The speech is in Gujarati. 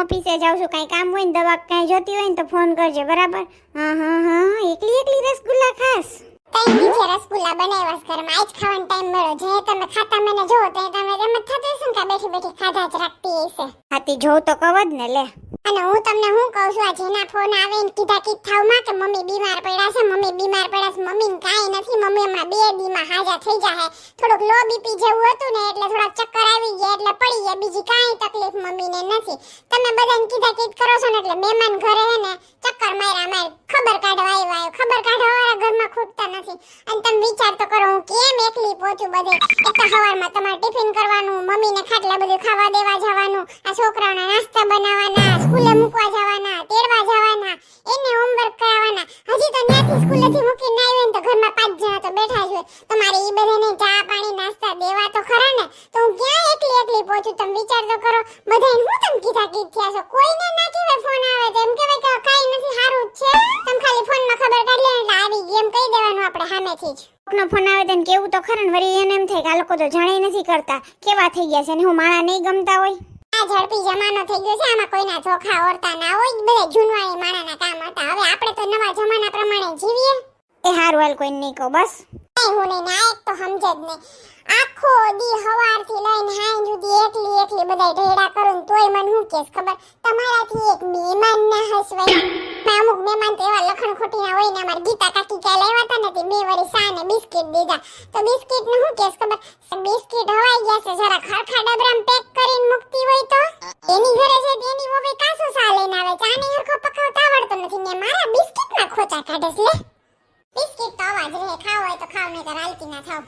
ઓફિસે જાઉં છું કાંઈ કામ હોય ને દવા કાંઈ જોતી હોય ને તો ફોન કરજે બરાબર? હા હા હા હા, એકલી એકલી રસગુલ્લા ખાસ. તઈ નીચે રસગુલ્લા બનાવ્યા છે ઘરમાં આજ ખાવાનો ટાઈમ મળ્યો. જે તમે ખાતા મને જોવો તો એ તમે એમ જ થતું હશે ને કે આ બેઠી બેઠી ખાધા જ રાખતી હશે? હાથી જોઉં તો કવ જ ને લે. અને હું તમને શું કહું છું આ જેના ફોન આવે ને કીધા કીધ થાવમાં કે મમ્મી બીમાર પડ્યા છે મમ્મી બીમાર પડ્યા છે મમ્મી કાંઈ નથી મમ્મી હમણાં બે દીમાં હાજા થઈ જાહે. થોડુંક લો બીપી જેવું હતું ને એટલે થોડા ચક્કર આવી ગયા પડી ગયા બીજી કાંઈ તકલીફ મમ્મીને નથી. તમે બધાને કીધા કીધ કરો છો ને એટલે મહેમાન ઘરે હે ને ચક્કર માર્યા માર. ખબર કાઢવા આવ્યા ખબર કાઢવા વાળા ઘરમાં ખૂટતા નથી. અને તમે વિચાર તો કરો, હું કેમ એકલી પહોંચું બધે? એક તો સવારમાં તમારે ટિફિન કરવાનું, મમ્મીને ખાટલા બધું ખાવા દેવા જવાનું, આ છોકરાઓના નાસ્તા બનાવવાના, સ્કૂલે મૂકવા જવાના, તેડવા જવાના, એને હોમવર્ક કરાવવાના. હજી તો ત્યાંથી સ્કૂલેથી મૂકીને આવ્યો ને તો ઘરમાં પાંચ જણા તો બેઠા જ હોય. તમારે એ બધાને ચા પાણી, નાસ્તા દેવા તો એકલી તમે વિચાર તો કરો બધા હું તમે કીધા થયા છો? કોઈને ના કહેવાય ફોન આવે તો એમ કહેવાય કે કાઈ નથી, સારું જ છે. તમ ખાલી ફોનમાં ખબર કાઢી એટલે આવી ગઈ એમ કહી દેવાનું આપણે સામેથી જ. કોકનો ફોન આવે તો કેવું તો ખરું વળી એને એમ થાય કે આ લોકો તો જાણે નથી કરતા. કેવા થઈ ગયા છે ને હું માણા નહીં ગમતા હોય? આ ઝડપી જમાનો થઈ ગયો છે, આમાં કોઈના ચોખા ઓરતા ના હોય બધા જૂનવાણી માણાના કામ હતા. હવે આપણે તો નવા જમાના પ્રમાણે જીવીએ. એ હારું હાલ કોઈ નહીં કહો, બસ. હું નહીં, ના, એક તો સમજે જ નહીં. આખો એકલી બધા ઢેડા કરો ને તોય મને શું કેસ ખબર? તમારાથી એક મહેમાન ના હસવાય. મેં અમુક મહેમાન તો એવા લખણ ખોટીના હોય ને અમારી ગીતા કાકી ક્યાં લાવ્યા હતા ને તે બે વળી સા ને બિસ્કિટ દીધા. તો બિસ્કિટનું શું કેસ ખબર? બિસ્કિટ હવાઈ ગયા છે, જરા ખરખા ડબરામાં પેક કરીને મૂકતી હોય તો? એની ઘરે છે તેની વોવે કાસો સા આવે ચાને હરખો પકાવતા આવડતો નથી. ને મારા બિસ્કિટ ના ખોચા કાઢે છે લે. બિસ્કિટ તો અવાજ રહે. ખાવ હોય તો ખાવ, નહીં તો રાલતી ના થાવ